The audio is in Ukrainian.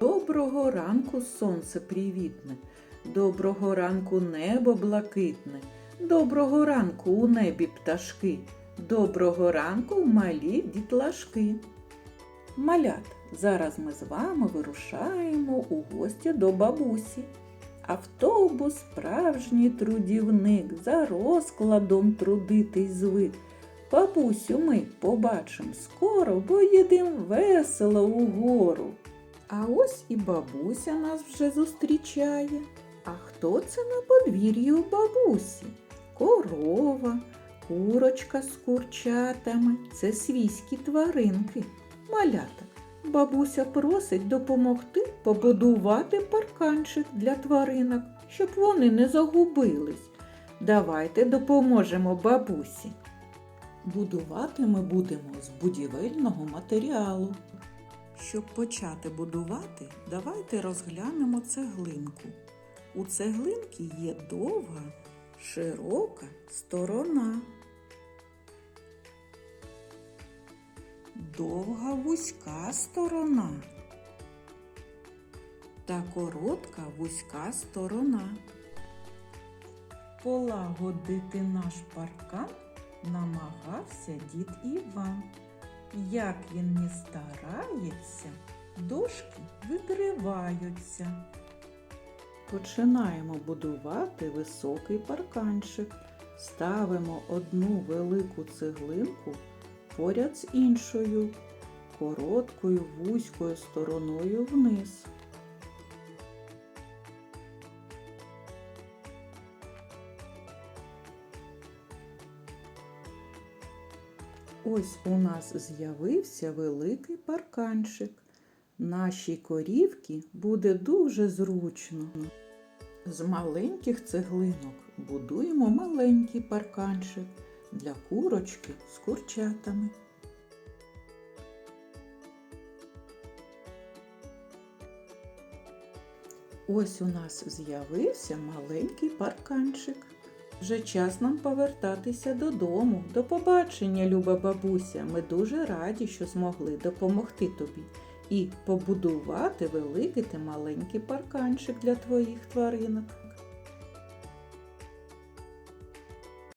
Доброго ранку, сонце привітне, доброго ранку небо блакитне, доброго ранку у небі пташки, доброго ранку малі дітлашки. Малят, зараз ми з вами вирушаємо у гості до бабусі. Автобус справжній трудівник, за розкладом трудитись звик. Бабусю ми побачим скоро, бо їдем весело угору. А ось і бабуся нас вже зустрічає. А хто це на подвір'ї у бабусі? Корова, курочка з курчатами. Це свійські тваринки. Малята. Бабуся просить допомогти побудувати парканчик для тваринок, щоб вони не загубились. Давайте допоможемо бабусі. Будувати ми будемо з будівельного матеріалу. Щоб почати будувати, давайте розглянемо цеглинку. У цеглинки є довга, широка сторона. Довга вузька сторона та коротка вузька сторона. Полагодити наш паркан намагався дід Іван. Як він не старається, дошки відриваються. Починаємо будувати високий парканчик. Ставимо одну велику цеглинку поряд з іншою, короткою вузькою стороною вниз. Ось у нас з'явився великий парканчик. Нашій корівці буде дуже зручно. З маленьких цеглинок будуємо маленький парканчик для курочки з курчатами. Ось у нас з'явився маленький парканчик. Вже час нам повертатися додому. До побачення, люба бабуся. Ми дуже раді, що змогли допомогти тобі і побудувати великий та маленький парканчик для твоїх тваринок.